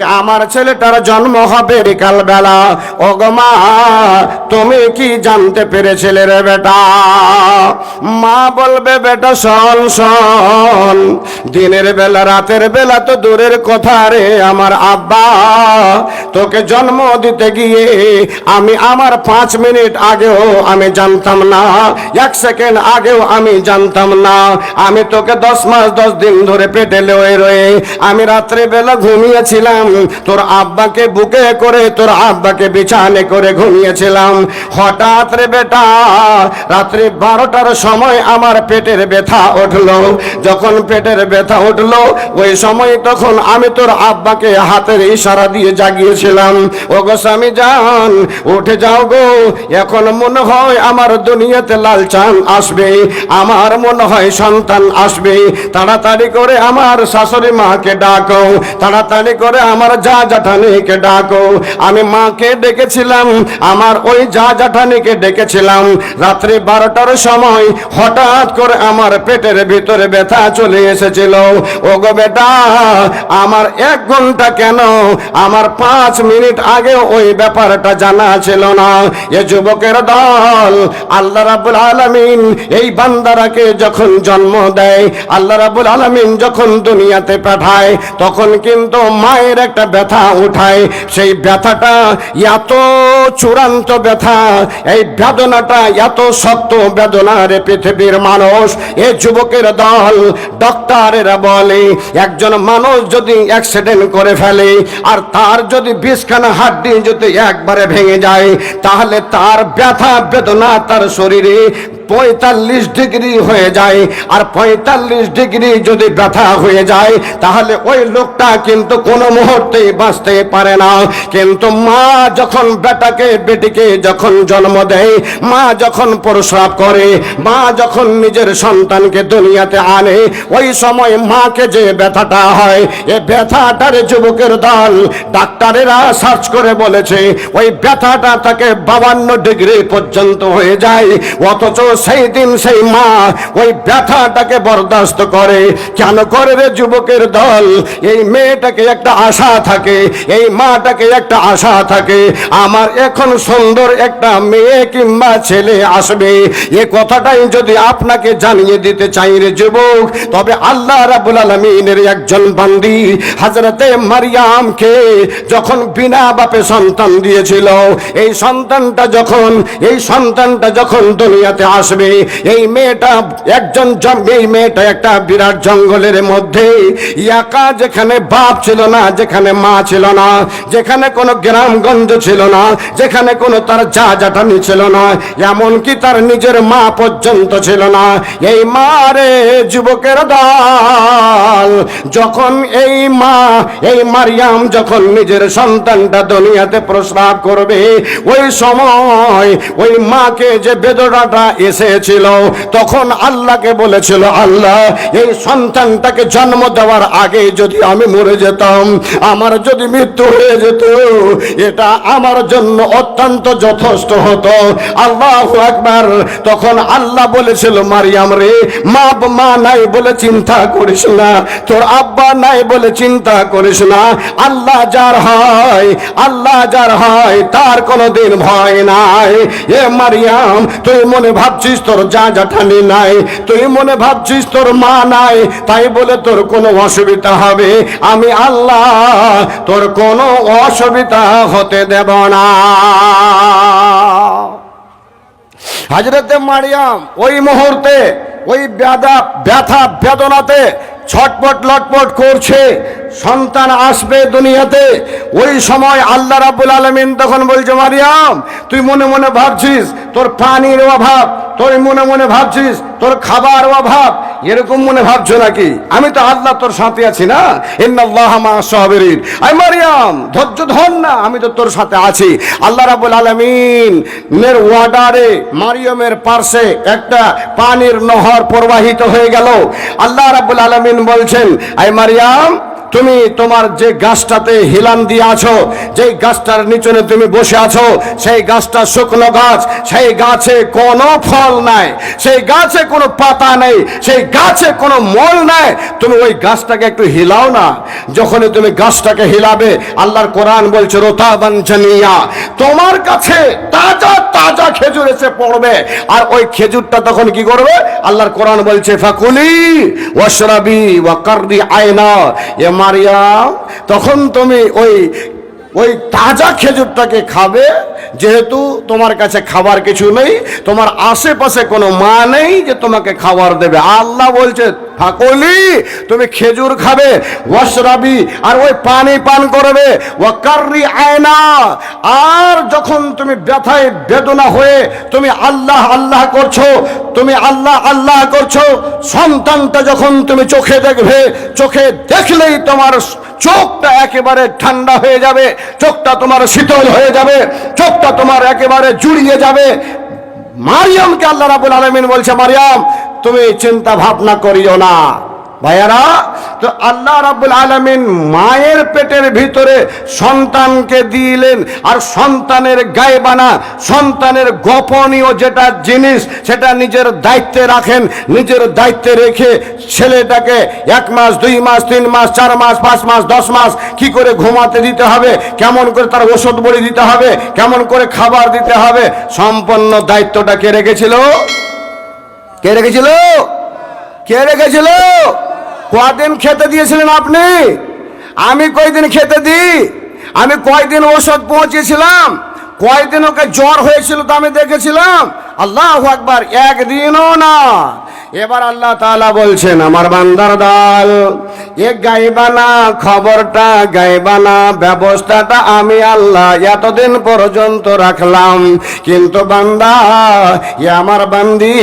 আমার ছেলেটার জন্ম হবে বিকাল বেলা ও গো মা, তুমি কি জানতে পেরেছিলে রে বেটা? মা বলবে, বেটা, শোন শোন, দিনের বেলা, রাতের বেলা তো দূরের কথা রে আমার আব্বা। তোকে জন্ম দিতে গিয়ে আমি আমার পাঁচ মিনিট আগেও আমি জানতাম না, এক সেকেন্ড আগেও আমি জানতাম না। আমি তোকে দশ মাস, দশ দিন ধরে পেটে লয়ে রয়ে আমি রাত্রে বেলা ঘুমিয়েছিলাম তোর আব্বাকে বুকে করে, তোর আব্বাকে বিছানে করে ঘুমিয়েছিলাম। হঠাৎ রে বেটা, রাত্রি বারোটার সময় আমার পেটের ব্যথা উঠল। যখন পেটের ব্যথা উঠল, ওই সময় তখন আমি তোর আব্বাকে হাতের ইশারা দিয়ে জাগিয়েছিলাম। ও গো স্বামী যান উঠে যাও গো। এখন মনে হয় আমার দুনিয়াতে লাল চান আসবে। আমার মনে হয় সন্তান আসবে। তাড়াতাড়ি করে আমার শাশুড়ি মাকে ডাকো। তাড়াতাড়ি করে আমার যা জাঠানিকে ডাকো। আমি মাকে ডেকেছিলাম, আমার ওই যা জাঠানিকে ডেকেছিলাম। রাত্রি বারোটার সময় হঠাৎ করে আমার পেটের ভিতরে ব্যথা চলে এসেছিল। ও গো বেটা, আমার এক ঘণ্টা কেন? আমার পাঁচ মিনিট আগে ওই ব্যাপারটা জানা ছিল না। এ যুবকের দল, আল্লাহ রাবুল আলমিন এই বান্দারাকে যখন জন্ম দেয়, আল্লাহ রাবুল আলমিন যখন দুনিয়াতে পাঠায়, তখন কিন্তু মায়ের একটা ব্যথা উঠায়, সেই ব্যথাটা এত চূড়ান্ত ব্যথা, এই বেদনাটা এত শক্ত বেদনা রে পৃথিবীর মানুষ। এ যুবকের দল ডক্টরেরা বলে, একজন মানুষ যদি অ্যাক্সিডেন্ট করে ফেলে, আর তার যদি বিষখানা হাড্ডি যদি একবারে ভেঙে যায়, তাহলে তার ব্যথা বেদনা তার শরীরে পঁয়তাল্লিশ ডিগ্রি হয়ে যায়, আর পঁয়তাল্লিশ ডিগ্রি যদি ব্যথা হয়ে যায়, তাহলে ওই লোকটা কিন্তু কোনো মুহূর্তেই বাঁচতে পারে না। কিন্তু মা যখন বেটাকে বেটিকে যখন জন্ম দেয়, মা যখন প্রস্রাব করে, মা যখন নিজের সন্তানকে দুনিয়াতে আনে, ওই সময় মাকে যে ব্যথাটা হয়, এ ব্যথাটার যুবকের দল ডাক্তারেরা সার্চ করে বলেছে, ওই ব্যথাটা তাকে বাবান্ন ডিগ্রি পর্যন্ত হয়ে যায়, অথচ সেই দিন সেই মা ওই ব্যথাটাকে বরদাস্ত করে। কেন করে রে যুবকের দল? এই মেয়েটাকে একটা আশা থাকে, এই মাটাকে একটা আশা থাকে। আমার এখন সুন্দর একটা মেয়ে কিংবা ছেলে আসবে। এ কথাটাই যদি আপনাকে জানিয়ে দিতে চাই রে যুবক, তবে আল্লাহ রাবুল আলমিনের একজন বান্দি হাজরতে মারিয়ামকে যখন বিনা বাপে সন্তান দিয়েছিল, এই সন্তানটা যখন, এই সন্তানটা যখন দুনিয়াতে আসবে। এই মেয়েটা একজন এই মেয়েটা একটা বিরাট জঙ্গলের মধ্যে। একা যেখানে বাপ ছিল না, যেখানে মা ছিল না, যেখানে কোনো গ্রামগঞ্জ ছিল না, যেখানে কোনো তার যা জাটানি ছিল না, এমনকি তার নিজের মা পর্যন্ত ছিল না। এই মা রে যুবকের দল, যখন এই মা, এই মারিয়াম যখন নিজের সন্তানটা দুনিয়াতে প্রস্রাব করবে, ওই সময় ওই মাকে যে বেদনাটা এসেছিল তখন আল্লাহকে বলেছিল, আল্লাহ, এই সন্তানটাকে জন্ম দেওয়ার আগে যদি আমি মরে যেতাম, আমার যদি মৃত্যু হয়ে যেত, এটা আমার জন্য অত্যন্ত যথেষ্ট হতো। আল্লাহ একবার তখন আল্লাহ বলেছিল, মারিয়াম রে মা মা নাই বলে চিন্তা করিস না, তোর আব্বা নাই বলে চিন্তা করিস না। আল্লাহ যার হয়, আল্লাহ যার হয়, তার কোনোদিন ভয় নাই। এ মারিয়াম, তুই মনে ভাবছিস তোর যা জাঠানি নাই, তুই মনে ভাবছিস তোর মা নাই, তাই বলে তোর কোনো অসুবিধা হবে? আমি আল্লাহ, তোর কোনো অসুবিধা হতে দেব না। হাজরতে মারিয়াম ওই মুহূর্তে, ওই ব্যথা ব্যথা, বেদনাতে ছটপট, লটপট করছে। সন্তান আসবে দুনিয়াতে, ওই সময় আল্লাহ রাবুল আলমিন তখন বলছে, মারিয়াম, তুই মনে মনে ভাবছিস, তোর পানির অভাব, তোর মনে মনে ভাবছিস, তোর খাবার অভাব, এরকম মনে ভাবছ নাকি? আমি তো আল্লাহ তোর সাথে আছি না? আই মারিয়াম, ধৈর্য ধর না, আমি তো তোর সাথে আছি। আল্লাহ রাবুল আলামিন এর ওয়ার্ডারে, মারিয়ামের পার্শ্বে একটা পানির নহর প্রবাহিত হয়ে গেল। আল্লাহ রাবুল আলামিন বলছেন আই মারিয়াম তুমি তোমার যে গাছটাতে হিলান দিয়ে আছো, যেই গাছটার নিচনে তুমি বসে আছো, সেই গাছটা শুকনো গাছ, সেই গাছে কোনো ফল নাই, সেই গাছে কোনো পাতা নেই, সেই গাছে কোনো মল নাই। তুমি ওই গাছটাকে একটু হিলাও না। যখনই তুমি গাছটাকে হিলাবে, আল্লাহর কোরআন বলছে, রোতা বাঞ্ছানিয়া। তোমার কাছে তাজা তাজা খেজুর এসে পড়বে। আর ওই খেজুরটা তখন কি করবে? আল্লাহর কোরআন বলছে, ফাকুলি ওয়াশরাবি ওয়াকারদি আয়না। এ মারিয়াম, তখন তুমি ওই ওই তাজা খেজুরটাকে খাবে। যেহেতু তোমার কাছে খাবার কিছু নেই, তোমার আশেপাশে কোনো মা নেই যে তোমাকে খাবার দেবে। আল্লাহ বলছে ফাকলি, তুমি খেজুর খাবে ওয়াশরাবি আর ওই পানি পান করবে ওয়াকাররি আয়না, আর যখন তুমি ব্যথায় বেদনা হয়ে তুমি আল্লাহ আল্লাহ করছ, তুমি আল্লাহ আল্লাহ করছ, সন্তানটা যখন তুমি চোখে দেখবে, চোখে দেখলেই তোমার চোখটা একেবারে ঠান্ডা হয়ে যাবে, চোখটা তোমার শীতল হয়ে যাবে, চোখটা তোমার একেবারে জুড়িয়ে যাবে। মারিয়ামকে আল্লাহ রাবুল আলমিন বলছে, মারিয়াম তুমি চিন্তা ভাবনা করিও না। ভাইয়ারা, তো আল্লাহ রাব্বুল আলমিন মায়ের পেটের ভিতরে সন্তানকে দিলেন, আর সন্তানের গায়েবানা সন্তানের গোপনীয় যেটা জিনিস, সেটা নিজের দায়িত্বে রাখেন, নিজের দায়িত্বে রেখে ছেলেটাকে এক মাস, দুই মাস, তিন মাস, চার মাস, পাঁচ মাস, দশ মাস কি করে ঘুমাতে দিতে হবে, কেমন করে তার ওষুধ বড়ি দিতে হবে, কেমন করে খাবার দিতে হবে সম্পন্ন দায়িত্বটা কে রেখেছিল? কে রেখেছিল? কে রেখেছিল? কদিন খেতে দিয়েছিলেন আপনি? আমি কয়দিন খেতে দিই? আমি কয়দিন ওষুধ পৌঁছেছিলাম? কয়দিন ওকে জ্বর হয়েছিল তো আমি দেখেছিলাম? আল্লাহ একবার একদিনও না। এবার আল্লাহ তালা বলছেন, আমার বান্দার দল, এ গাইবানা খবরটা গাইবানা ব্যবস্থাটা আমি আল্লাহ এতদিন পর্যন্ত রাখলাম। কিন্তু বান্দা, এ আমার বান্দি,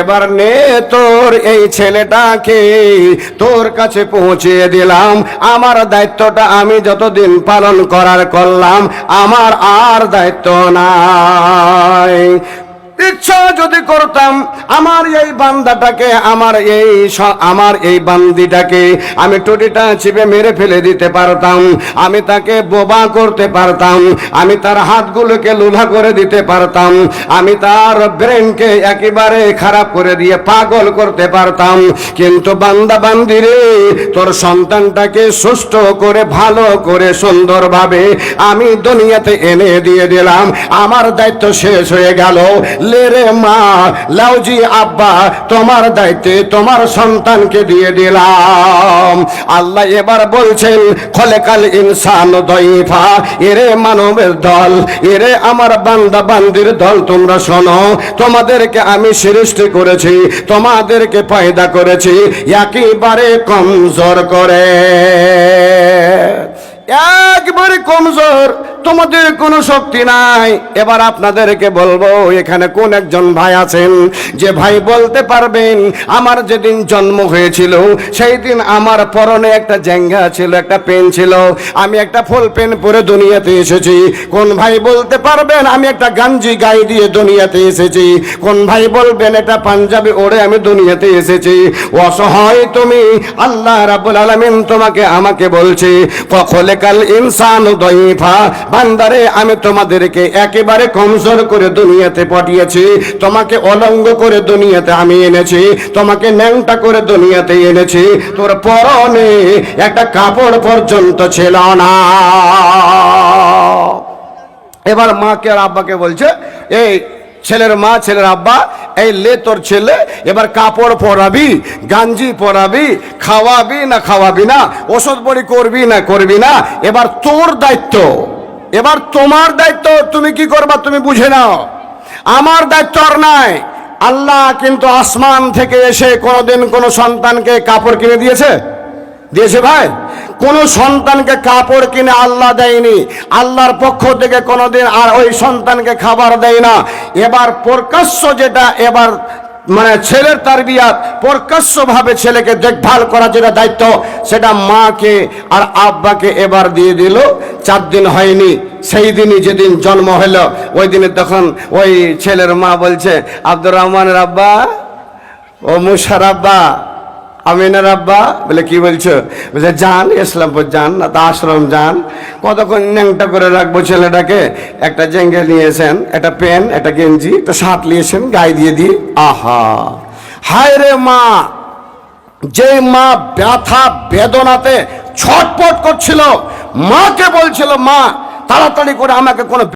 এবার নে তোর এই ছেলেটাকে তোর কাছে পৌঁছিয়ে দিলাম। আমার দায়িত্বটা আমি যতদিন পালন করার করলাম, আমার আর দায়িত্ব নাই। ইচ্ছা যদি করতাম, আমার এই বান্দাটাকে, আমার এই আমার এই বান্দিটাকে আমি টুটিটা চিপে মেরে ফেলে দিতে পারতাম, আমি তাকে বোবা করতে পারতাম, আমি তার হাতগুলোকে লুলা করে দিতে পারতাম, আমি তার ব্রেনকে একেবারে খারাপ করে দিয়ে পাগল করতে পারতাম। কিন্তু বান্দা বান্দিরে, তোর সন্তানটাকে সুস্থ করে, ভালো করে, সুন্দরভাবে আমি দুনিয়াতে এনে দিয়ে দিলাম। আমার দায়িত্ব শেষ হয়ে গেল। লেরে মা লাউজি আব্বা, তোমার দায়িত্বে তোমার সন্তানকে দিয়ে দিলাম। আল্লাহ এবার বলছেন, খলেকাল ইনসান দইফা এরে মানবের দল, এরে আমার বান্দা বান্দির দল, তোমরা শোনো, তোমাদেরকে আমি সৃষ্টি করেছি, তোমাদেরকে পয়দা করেছি, একেবারে কমজোর করে। একবারে কমজোর। তোমাদের কোনো শক্তি নাই। এবার আপনাদেরকে বলব, এখানে কোন একজন ভাই আছেন? যে ভাই বলতে পারবেন, আমার যেদিন জন্ম হয়েছিল, সেই দিন আমার পরনে একটা জ্যাঙ্গা ছিল, একটা পেন ছিল। আমি একটা ফুল পেন পরে দুনিয়াতে এসেছি। কোন ভাই বলতে পারবেন, আমি একটা গাঞ্জি গায়ে দিয়ে দুনিয়াতে এসেছি। কোন ভাই বলবেন, এটা পাঞ্জাবি ওড়ে আমি দুনিয়াতে এসেছি। অসহায় তুমি, আল্লাহ রাব্বুল আলামিন তোমাকে আমাকে বলছি বলছে কখলেকাল ইনসান দইফা বান্দারে, আমি তোমাদেরকে একেবারে কমজোর করে দুনিয়াতে পাঠিয়েছি। তোমাকে অলঙ্গ করে দুনিয়াতে আমি এনেছি। তোমাকে ন্যাংটা করে দুনিয়াতে এনেছি। তোর পরনে একটা কাপড় পর্যন্ত ছিল না। এবার মাকে আর আব্বাকে বলছে, এই ছেলের মা, ছেলের আব্বা, এই লে তোর ছেলে, এবার কাপড় পরাবি, গাঞ্জি পরাবি, খাওয়াবি না খাওয়াবি না, ওষুধ বড়ি করবি না করবি না, এবার তোর দায়িত্ব। এবার তোমার দায়িত্ব, তুমি কি করবা তুমি বুঝে নাও। আমার দায়িত্ব আর নাই। আল্লাহ কিন্তু আসমান থেকে এসে কোনোদিন কোনো সন্তানকে কাপড় কিনে দিয়েছে? দিয়েছে ভাই? কোন সন্তানকে কাপড় কিনে আল্লাহ দেয়নি। আল্লাহর পক্ষ থেকে কোনোদিন আর ওই সন্তানকে খাবার দেয় না। এবার প্রকাশ্য যেটা, এবার মানে ছেলের তার তারবিয়াত প্রকাশ্যভাবে ছেলেকে দেখভাল করা যেটা দায়িত্ব, সেটা মাকে আর আব্বাকে এবার দিয়ে দিল। চার দিন হয়নি, সেই দিনই যেদিন জন্ম হলো, ওই দিনে তখন ওই ছেলের মা বলছে, আব্দুর রহমানের আব্বা, ও মুশার আব্বা আমিনার আব্বা বলে কি বলছো? বলে যান ইসলামপুর যান না তা আশ্রম যান কতক্ষণ ন্যাংটা করে রাখব ছেলেটাকে? একটা জেঙ্গে নিয়েছেন, একটা পেন, একটা গেঞ্জি, একটা শার্ট নিয়েছেন, গায়ে দিয়ে দিই। আহা! হায় রে মা! যে মা ব্যথা বেদনাতে ছটপট করছিল, মাকে বলছিল, মা, তাড়াতাড়ি করে আমাকে কোনো